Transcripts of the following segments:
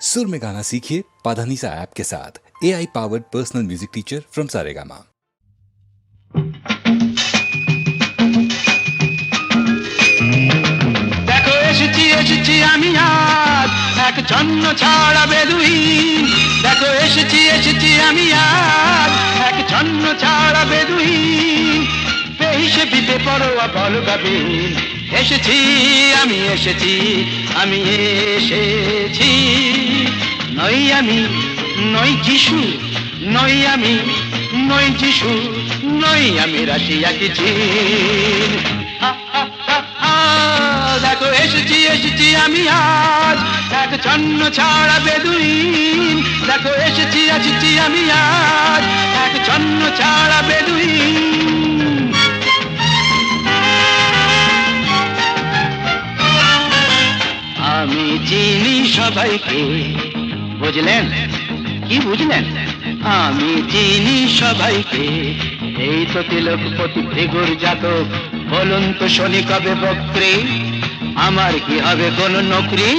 सुर में गाना सीखिए पाधानीसा ऐप के साथ A I powered personal music teacher from Saregama দেখো এসেছি এসেছি আমি আজ এক ছন্ন ছাড়া বেদুই দেখো এসেছি এসেছি আমি আজ এক ছন্ন ছাড়া বেদুই বেহিসে বিপে পড়োয়া বল গাবে এসেছি আমি এসেছি আমি এসেছি নই আমি, নই যিশু, নই আমি, নই যিশু, নই আমি রাশিয়া কিছু দেখো, এসেছি এসেছি আমি আজ। এক ছন্ন ছাড়া বেদুইন। দেখো, এসেছি এসেছি আমি আজ। এক ছন্ন ছাড়া বেদুইন। আমি চিনি সবাইকে। বুঝলেন? কি বুঝলেন? আমি চিনি সবাইকে। এই তো তিলকপতি ভেগুর জাতক। বলুন তো শনি কবে বক্রী? আমার কি হবে কোন নকরি?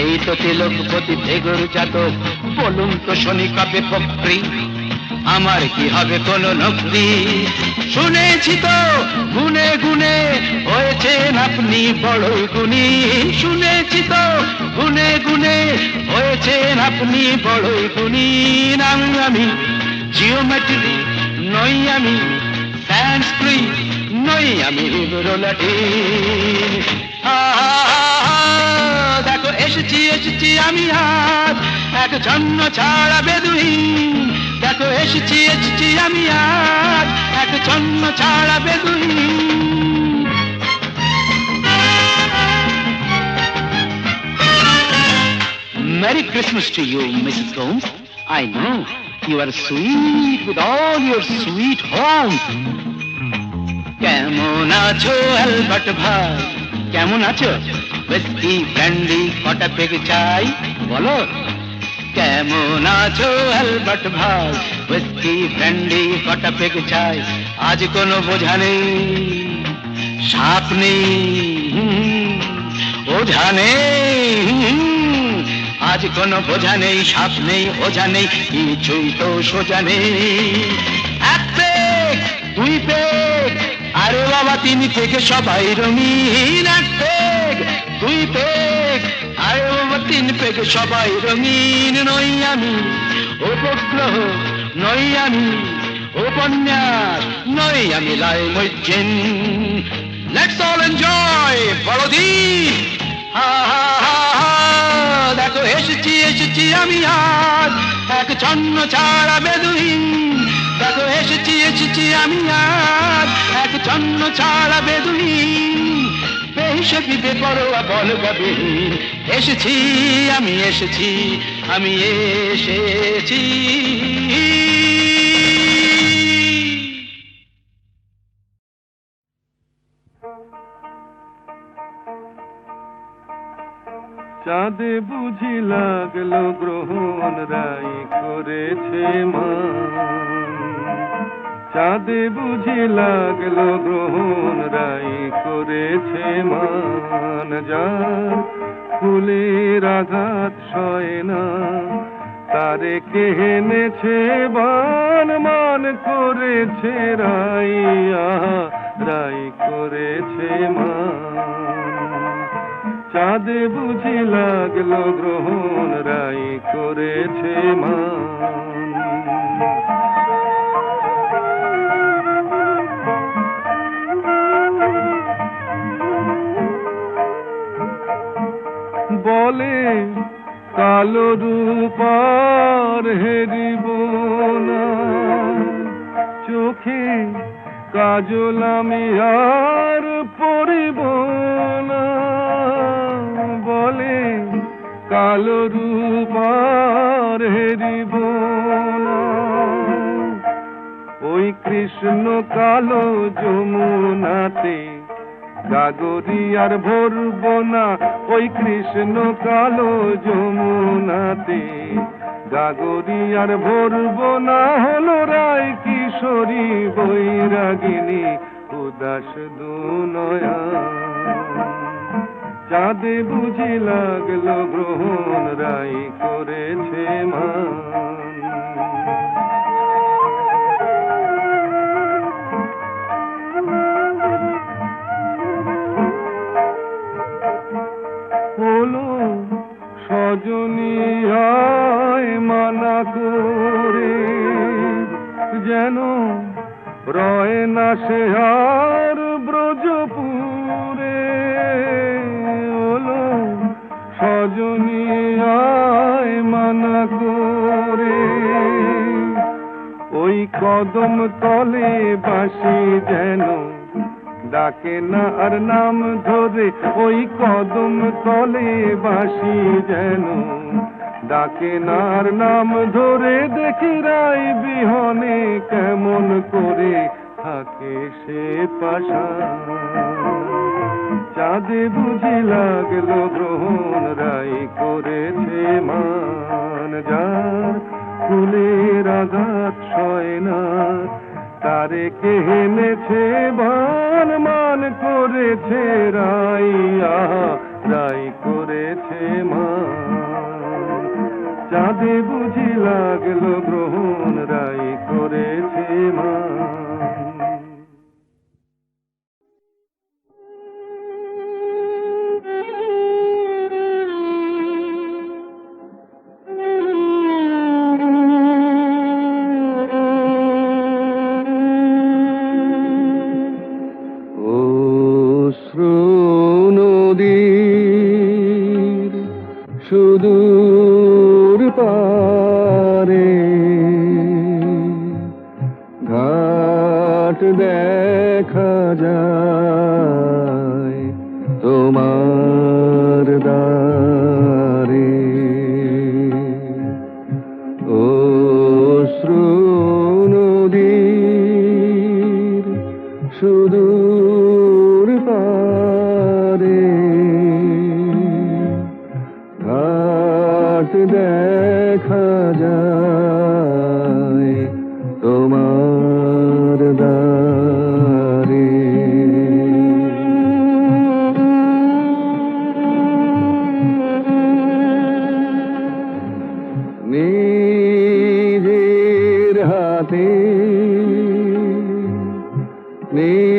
এই তো তিলকপতি ভেগুর জাতক। বলুন তো শনি কবে বক্রে? আমার কি হবে কোন নকরি শুনেছি তো, গুনে গুনে হয়েছেন আপনি বড়ই গুণী। শুনেছি তো, গুনে গুনে হয়েছেন আপনি বড়ই গুণী। নাম আমি জিওমেট্রি, নই আমি স্যান্সক্রিট নই আমি রোলাটি দেখো, এসেছি এসেছি আমি আজ এক জন্ম ছাড়া বেদুইন দেখো এসেছি এসেছি আমি আজ এক জন্ম ছাড়া বেদুইন Merry Christmas to you, Mrs. Gomes. I know you are sweet with all your sweet home. কেমন আছো অ্যালবার্ট ভাই কেমন আছো বেস্টি ব্র্যান্ডি কটা পেগ চাই বলো কেমন আছো অ্যালবার্ট ভাই বেস্টি ব্র্যান্ডি কটা পেগ চাই। আজ কোনো বোঝা নেই, সাপ নেই। ওঝা নেই, আজ কোনো বোঝা নেই, সাপ নেই, ওঝা নেই, কিছুই তো সোজা নেই। এক পেগ দুই পেগ আরে বাবা, তিন থেকে সবাই রঙিন। এক পেগ দুই পেগ আরে বাবা, তিন পেগ সবাই রঙিন নই আমি। উপগ্রহ নই আমি উপন্যাস, নই আমি লাই মজ্জেন লেটস অল এনজয় বড়দিন হা হা হা, দেখো, এসেছি এসেছি আমি আজ। এক ছন্ন ছাড়া বেদুইন দেখো, এসেছি এসেছি আমি আজ। এক ছন্ন ছাড়া বেদুইন বেহিসেবি বেপরোয়া বল গাবে এসেছি, আমি এসেছি। আমি এসেছি। চাঁদে বুঝি লাগল গ্রহণ রাই করেছে মা। চাঁদে বুঝি লাগল গ্রহণ রাই করেছে মান। যার ফুলের আঘাত সয় না। তারে কে হেনেছে বান মান করেছে, রাইয়া, রাই করেছে মা চাঁদে বুঝি লাগল গ্রহণ, রাই করেছে মান। বলে, কালো রূপার হেরিব না। চোখে কাজল আমি আর পরিব না। বলে, কালো রূপার হেরিব ওই কৃষ্ণ কালো যমুনাতে গাগরি আর ভরব না ওই কৃষ্ণ কালো যমুনাতে। গাগরি আর ভরব না হলো রায় কিশোরী বৈরাগিনী, উদাস দুনয়া। চাঁদে বুঝি লাগল গ্রহণ রাই করেছে মান ডাকে না আর নাম ধরে, ওই কদম তলে বাসি যেন। ডাকে না আর নাম ধরে, দেখি রাই বিহনে কেমন করে থাকে সে পাশা। চাঁদে বুঝি লাগল গ্রহণ রাই করেছে মান। যার ফুলের আঘাত ছয় না তারে কে হেনেছে ভান মান করেছে, রাইয়া, রাই করেছে মা। চাঁদে বুঝি লাগল গ্রহণ, রাই করেছে মান নিজের হাতে নিজে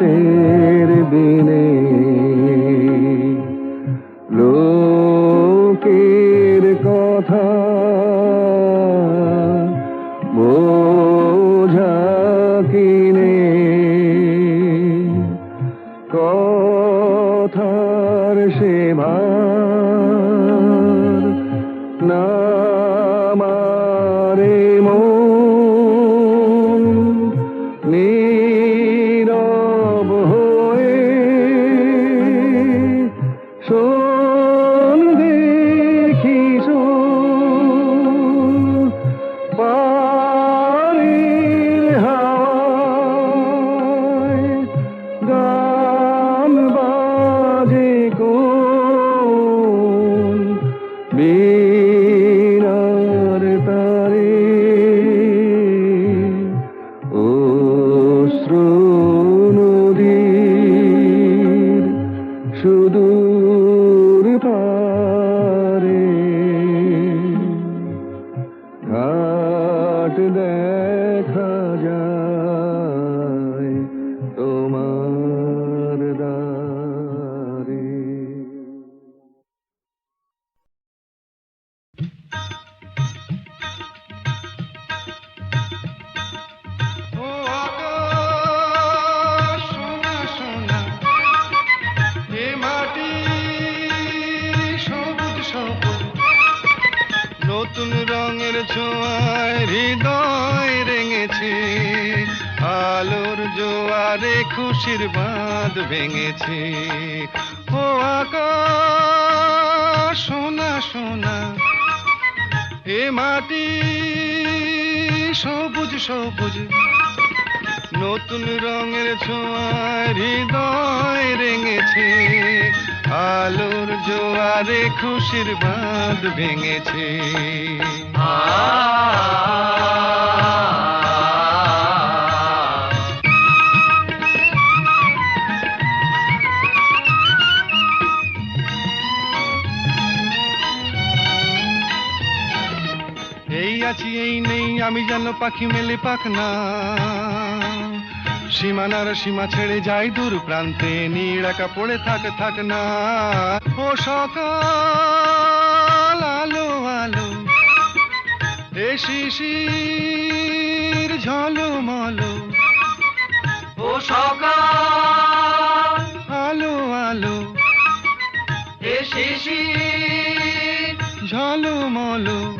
से ভেঙেছে ও সোনা সোনা এ মাটি সবুজ সবুজ। নতুন রঙের ছোঁয়ায় হৃদয় রেঙেছে। আলোর জোয়ারে খুশির বাঁধ ভেঙেছে। এই আমি যেন পাখি মেলে পাখ না। সীমানার সীমা ছেড়ে যাই দূর প্রান্তে নীড়াকা পড়ে থাক থাক না। ও সকাল, আলো আলো, এ শিশির ঝলমলো। ও সকাল, আলো আলো, এ শিশির ঝলমলো।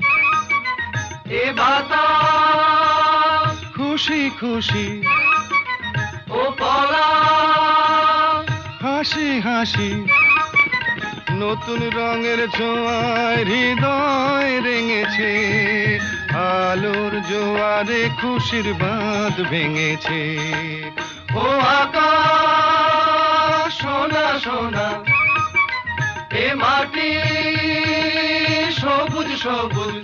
এ বাতাস। খুশি খুশি। ও পলাশ হাসি হাসি। নতুন রঙের ছোঁয়ায় হৃদয় রেঙেছে। আলোর জোয়ারে খুশির বাঁধ ভেঙেছে। ও আকাশ সোনা সোনা। এ মাটি সবুজ সবুজ।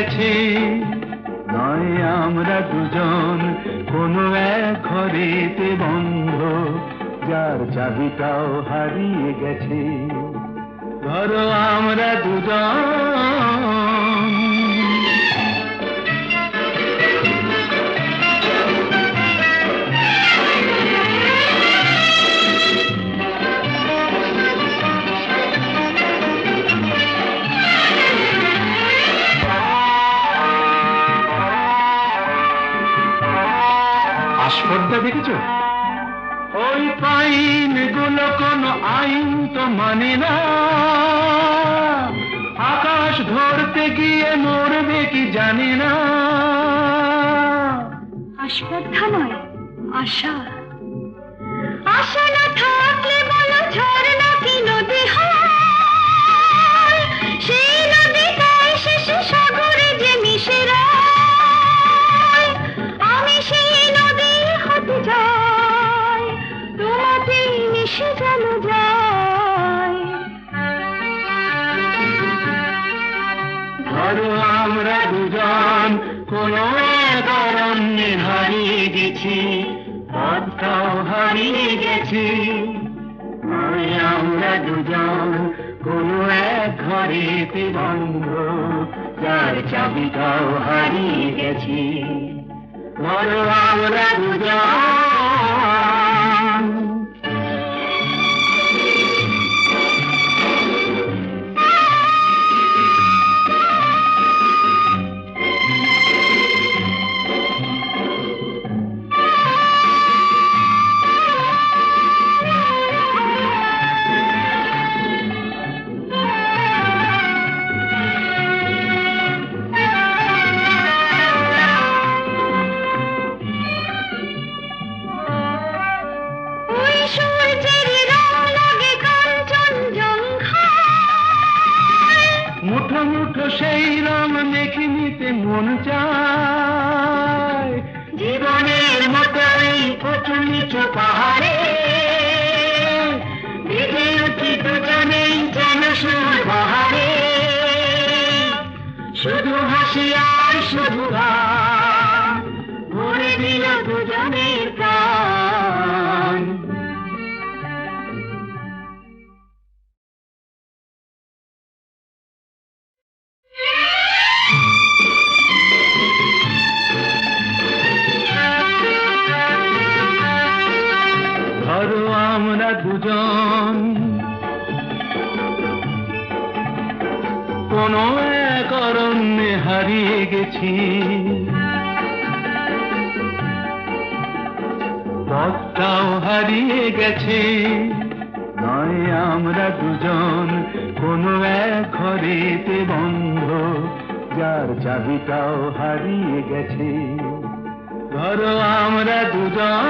গেছে। নয় আমরা দুজন, কোন এক ঘরেতে বন্ধ, যার চাবিটাও হারিয়ে গেছে। ধরো আমরা দুজন। আস্পর্ধা দেখেছ? ওই পাইনগুলো কোন আইন তো মানে না। আকাশ ধরতে গিয়ে মরবে কি জানি না। আস্পর্ধা নয় আশা। আশা না থাকলে বলো ঝর্ণা গেছি পথটাও হারিয়ে গেছি। আমরা দুজন, কোন এক ঘরে বন্ধ, যার চাবিটাও হারিয়ে গেছি। বলো আমরা দুজন। মুঠো সেই রং মেখে নিতে মন চায়। জীবনের মতো এই উঁচু পাহাড়ে শুধু আর শুধু ভরে দিল দুজনের প্রাণ। দুজন। কোন এক অরণ্যে হারিয়ে গেছি। পথটাও হারিয়ে গেছে। নয় আমরা দুজন, কোন এক ঘরেতে বন্ধ, যার চাবিটাও হারিয়ে গেছে। ধরো আমরা দুজন।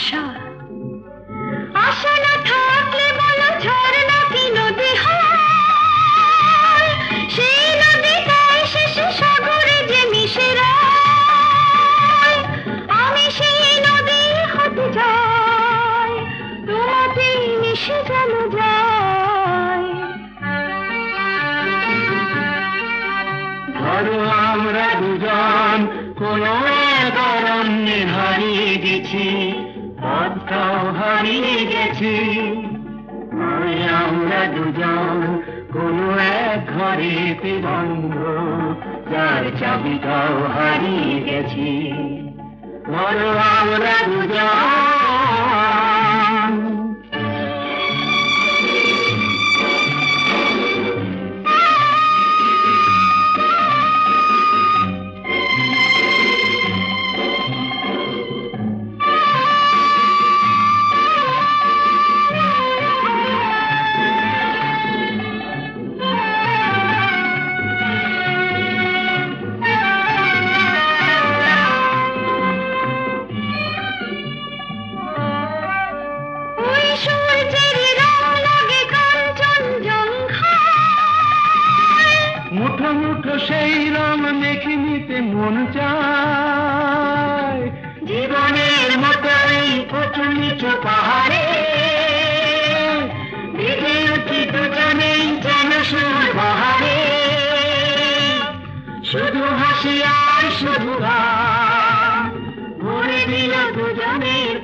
আশা। আশা না থাকলে বলো ঝর্ণা কি নদী সেই নদীটাই শেষে সাগরে যে মিশে আমি সেই নদী হতে যাই তোমাতে মিশে যেন যায়। ধরো আমরা দুজন, কোন এক অরণ্যে হারিয়ে গেছি। হারিয়ে গেছি। আমরা দুজন কোন এক ঘরে বন্ধ, যার চাবিটাও হারিয়ে গেছি। বলো আমরা দুজন। মুঠো সেই রং মেখে নিতে মন চায়। জীবনের মতো এই নিচু পাহাড়ে উঠি দুজনেই শুধু হাসি শুধু দিল দুজনের